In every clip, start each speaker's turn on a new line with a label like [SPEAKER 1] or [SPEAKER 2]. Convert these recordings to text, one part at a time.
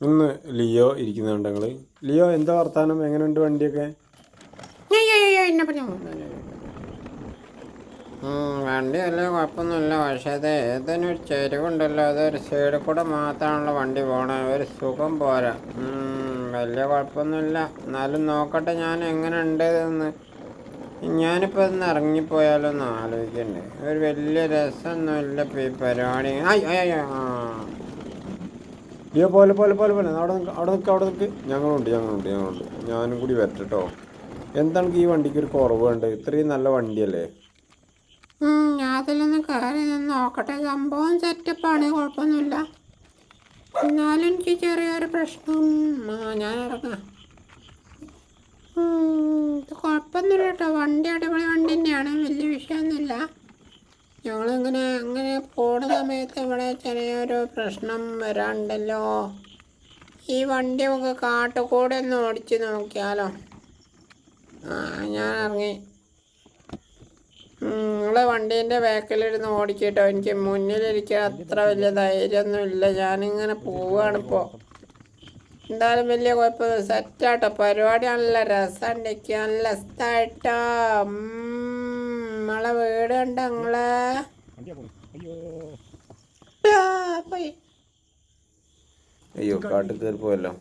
[SPEAKER 1] ഇന്ന് ലിയോ ഇരിക്കുന്നുണ്ട് ഞങ്ങൾ. ലിയോ എന്താ വർത്താനം? എങ്ങനെയുണ്ട് വണ്ടിയൊക്കെ?
[SPEAKER 2] വണ്ടി അല്ല കുഴപ്പമൊന്നുമില്ല. പക്ഷേ അത് ഏതെങ്കിലും ഒരു ചെരുവുണ്ടല്ലോ. അത് ഒരു സൈഡിൽ കൂടെ മാത്രമാണല്ലോ വണ്ടി പോണേ. ഒരു സുഖം പോരാ. ഉം, വലിയ കുഴപ്പമൊന്നുമില്ല. എന്നാലും നോക്കട്ടെ ഞാൻ എങ്ങനെ ഉണ്ട് എന്ന് ഞാനിപ്പോൾ ഇന്ന് ഇറങ്ങിപ്പോയാലോ എന്ന് ആലോചിക്കണ്ടേ. ഒരു വലിയ രസമൊന്നുമില്ല ഇപ്പം ഈ പരിപാടി. ആയി ആയി ആയി, ആ.
[SPEAKER 1] ലിയോ പോലെ പോലെ പോലെ പോലെ. അവിടെ നിൽക്ക് അവിടെ നിൽക്ക് അവിടെ നിൽക്ക് ഞങ്ങളുണ്ട് ഞങ്ങളുണ്ട് ഞങ്ങളുണ്ട്. ഞാനും കൂടി വരട്ടെ എന്താണ് ഈ വണ്ടിക്ക് ഒരു കുറവ് വേണ്ടത് ഇത്രയും നല്ല വണ്ടിയല്ലേ?
[SPEAKER 2] അതിലൊന്ന് കയറി നിന്ന് നോക്കട്ടെ. സംഭവം സെറ്റപ്പാണ് കുഴപ്പമൊന്നുമില്ല. എന്നാലും എനിക്ക് ചെറിയൊരു പ്രശ്നം. ഞാൻ ഇറങ്ങാം. ഇത് കുഴപ്പമൊന്നുമില്ല കേട്ടോ. വണ്ടി അടിപൊളി വണ്ടി തന്നെയാണ്. ഞങ്ങളിങ്ങനെ അങ്ങനെ പോണ സമയത്ത് ഇവിടെ ചെറിയൊരു പ്രശ്നം വരാണ്ടല്ലോ. ഈ വണ്ടി നമുക്ക് കാട്ടുകൂടെ ഒന്ന് ഓടിച്ച് നോക്കിയാലോ. ആ ഞാൻ ഇറങ്ങി നിങ്ങളെ വണ്ടീന്റെ ബാക്കിലിരുന്ന് ഓടിക്കട്ടോ. എനിക്ക് മുന്നിലിരിക്കാൻ അത്ര വലിയ ധൈര്യമൊന്നും ഇല്ല ഞാനിങ്ങനെ പോവുകയാണിപ്പോൾ എന്തായാലും വലിയ കുഴപ്പമില്ല സെറ്റാട്ടോ. പരിപാടി നല്ല രസമുണ്ട്. എനിക്ക് നല്ല നമ്മളെ വീട് കണ്ട നിങ്ങളെ
[SPEAKER 1] അയ്യോ കാട്ടിൽ കയറി പോയല്ലോ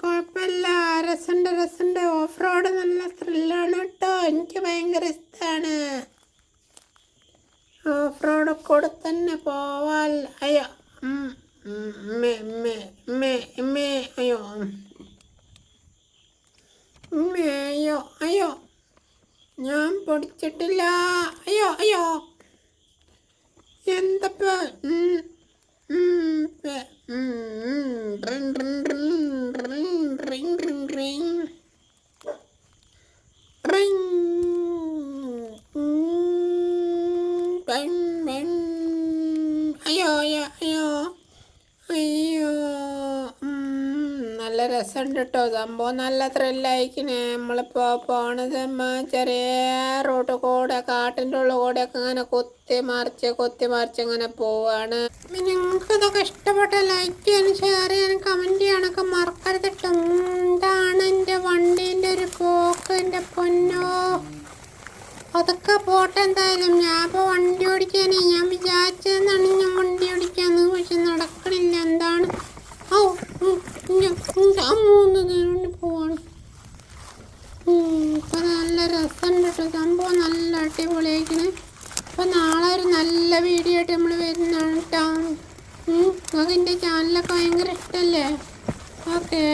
[SPEAKER 2] കുഴപ്പമില്ല രസമുണ്ട് രസമുണ്ട് ഓഫ് റോഡ് നല്ല ത്രില്ലാണ് കേട്ടോ എനിക്ക് ഭയങ്കര ഇഷ്ടമാണ് ഓഫ് റോഡ് കൂടെ തന്നെ പോവാൽ അയ്യോ ഉം, ഉം, മേ മേ മേ മേ അയ്യോ അയ്യോ അയ്യോ. ഞാൻ പൊടിച്ചിട്ടില്ല. അയ്യോ അയ്യോ. എന്തപ്പ? അയ്യോ അയ്യോ അയ്യോ. ഉം, രസമുണ്ട് കേട്ടോ സംഭവം നല്ല ത്രില്ലായിക്കണേ നമ്മളിപ്പോൾ പോണത് ചെറിയ റോട്ട് കൂടെ കാട്ടിന്റെ ഉള്ള കൂടെ ഒക്കെ ഇങ്ങനെ കൊത്തി മറിച്ച് കൊത്തി മറിച്ച് ഇങ്ങനെ പോവാണ്. നിങ്ങൾക്ക് ഇതൊക്കെ ഇഷ്ടപ്പെട്ട ലൈക്ക് ചെയ്യാനും ഷെയർ ചെയ്യാനും കമന്റ് ചെയ്യാനൊക്കെ മറക്കരുത് കേട്ടോ എന്താണ് എന്റെ വണ്ടീന്റെ ഒരു പോക്ക് എന്റെ പൊന്നോ? അതൊക്കെ പോട്ടെ എന്തായാലും. ഞാൻ ഇപ്പോൾ വണ്ടി ഓടിക്കാനേ ഞാൻ വിചാരിച്ചതെന്നാണ് ഞാൻ വണ്ടി ഓടിക്കാന്ന് പക്ഷെ നടക്കണില്ല എന്താണ് ഓ ഉം, ഞാൻ ഞാൻ മൂന്ന് നേരം പോവാണ് ഇപ്പം നല്ല രസമുണ്ട് കേട്ടോ. സംഭവം നല്ല അടിപൊളിയായിക്കണ്. അപ്പം നാളെ ഒരു നല്ല വീഡിയോ ആയിട്ട് നമ്മൾ വരുന്നതാണ് കേട്ടോ. നിങ്ങൾക്ക് എന്റെ ചാനലൊക്കെ ഭയങ്കര ഇഷ്ടമല്ലേ ഓക്കേ.